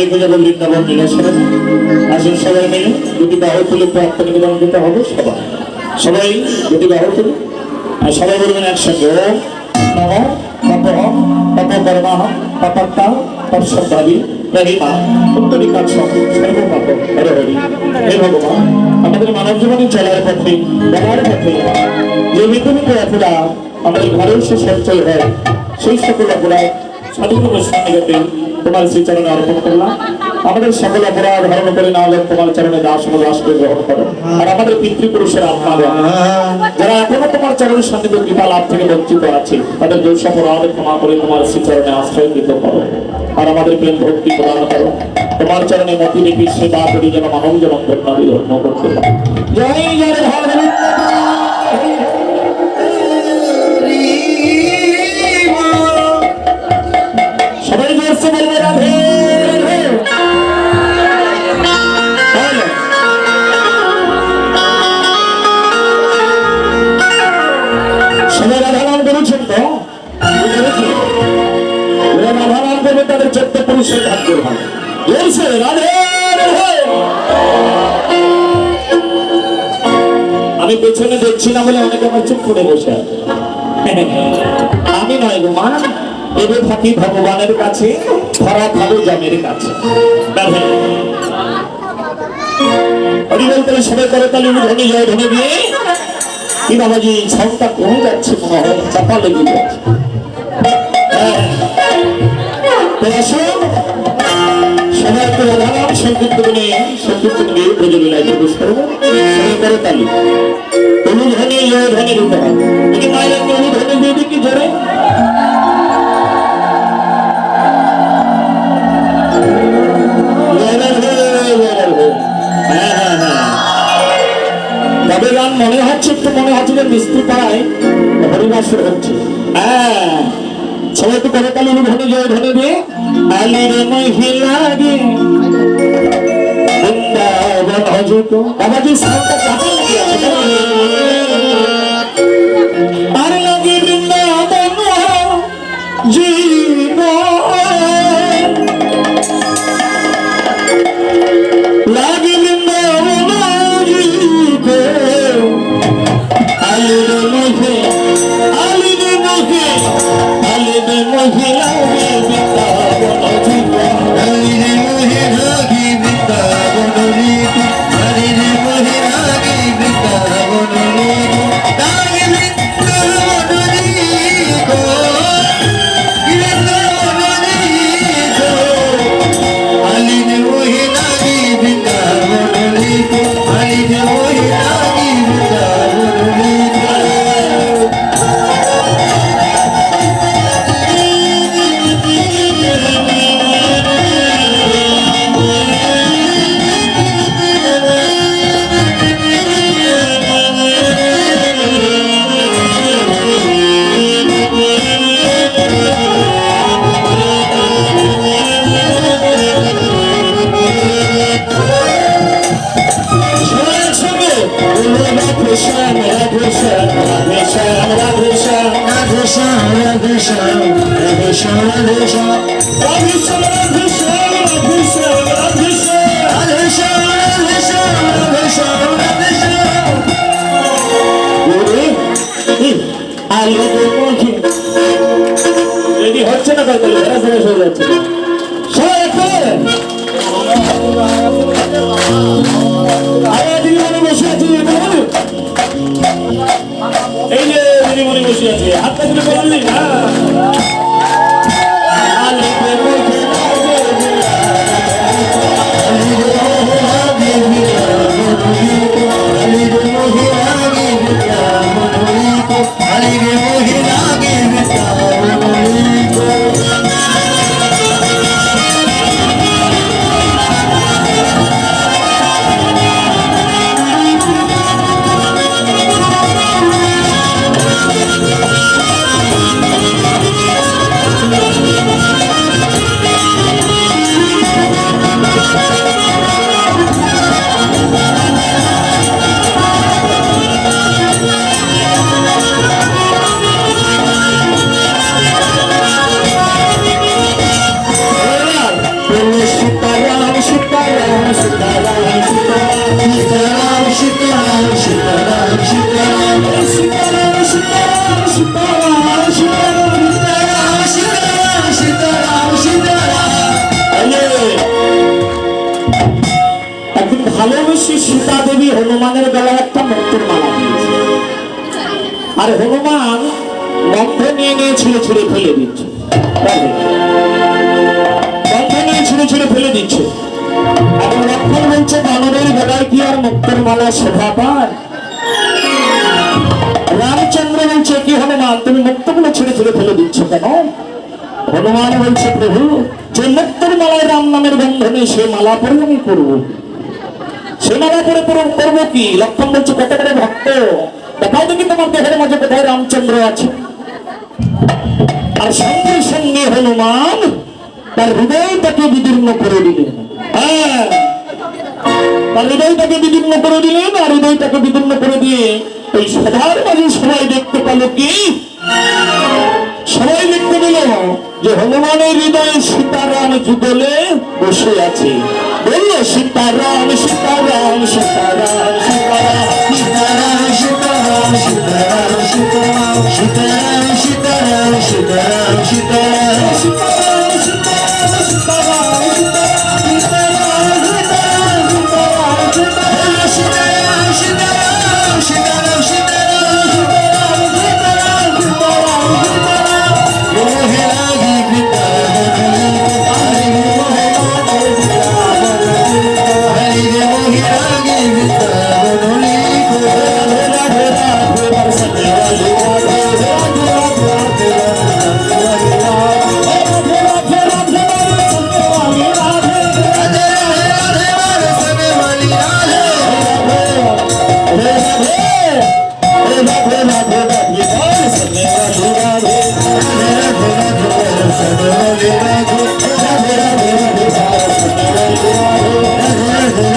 দেখে যাব বৃন্দাবন নীলেশ্বরে আসুন সবাই মিলে দুটি বাহু তুলে প্রাপ্ত নিবেদন দিতে হবে সবাই। সবাই দুটি বাহু তুলে আর সবাই বলবেন একসঙ্গে নম তপহম তপকর্মাহ তপত্তা তৎসদ্ধাবি রহিমা উত্তরিকা সর্বপাপ হরে হরি হে ভগবান, আমাদের মানব জীবনে চলার পথে বলার পথে যে বিদ্যমিত অপরাধ আমাদের ঘরে এসে সঞ্চয় হয়, সেই সকল অপরাধ স্বাধীনভাবে সন্নিকটে তোমার শ্রীচরণে অর্পণ করলাম। আমাদের সকল অপরাধ ধারণ করে না হলে তোমার চরণে দাস দাস করে গ্রহণ করো। আর আমাদের পিতৃপুরুষের আত্মা যারা এখনও তোমার চরণের সান্নিধ্য কৃপা লাভ থেকে বঞ্চিত আছে, তাদের দোষ অপরাধ ক্ষমা করে তোমার শ্রীচরণে আশ্রয় দিতে করো। আর আমাদের প্রেম ভক্তি প্রদান করো। তোমার চরণে মতি রেখে সেবা করি যেন মানব ধন্য ধন্য করতে পারে। জয় জয় ভারত পুরুষের ভালো। রাধে রাধে। আমি পেছনে দেখছি না বলে অনেকে আমার চুপ করে বসে আমি নয় গো মা, এবে থাকি ভগবানের কাছে, ধরা খাব জমের কাছে। সবাই করে তাহলে জয় দিয়ে। কি বাবাজি সাউন্ডটা কমে যাচ্ছে মনে হয়, চাপা লেগে যাচ্ছে। তো আসুন। সবাই করে দাঁড়ান, সংক্ষিপ্ত গুণে সংক্ষিপ্ত গুণে প্রযোজনায় প্রবেশ করব সবাই করে তালি। অনুধ্বনি লোধ্বনির উপহার মানে তিনি মায়ের অনুধ্বনি দিয়ে কি ধরে কালীর ভনে জয় ভনে রে আলির মহিলা রে বৃন্দাবন হজুত বাবাজি সাউন্ডটা চাপা লাগে রেডি হচ্ছে না ফেরাস হয়ে যাচ্ছে। সবাই বসে। আছে এই যে দিদিমণি বসে আছে, হাতটা তুলে বললি না হনুমান নিয়ে নিয়ে ছিঁড়ে ছিঁড়ে ফেলে দিচ্ছে। নিয়ে ছিঁড়ে ছিঁড়ে ফেলে দিচ্ছে। লক্ষণ বলছে বানরের গলায় কি আর মুক্তর মালা শোভা পায়? রামচন্দ্র বলছে, কি হনুমান তুমি মুক্তগুলো ছিঁড়ে ছিঁড়ে ফেলে দিচ্ছ কেন? হনুমান বলছে, প্রভু, যে মুক্তর মালায় রাম নামের গন্ধ নেই, সে মালা পরে আমি করব সে মালা পরে করব কি? লক্ষণ বলছে, কত করে ভক্ত দেখাও দেখি তোমার দেহের মাঝে কোথায় রামচন্দ্র আছে? আর সঙ্গে সঙ্গে হনুমান তার হৃদয়টাকে বিদীর্ণ করে দিলেন। হ্যাঁ। তার হৃদয়টাকে বিদীর্ণ করে দিলেন আর হৃদয়টাকে বিদীর্ণ করে দিয়ে সভার মাঝে সবাই দেখতে পেল কি? সবাই দেখতে পেল যে হনুমানের হৃদয়ে সীতারাম যুগলে বসে আছে। বলল, সীতারাম সীতারাম সীতারাম। gratidão.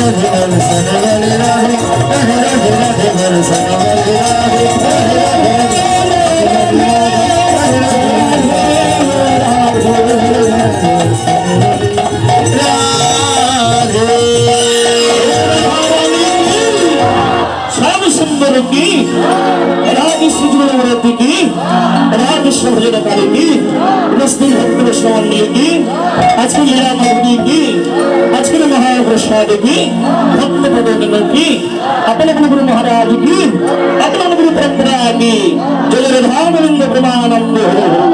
I'll की भक्त प्रबोधन की अपन अपने गुरु महाराज की अपन गुरु परंपरा की जय रामानंद प्रमानंद हो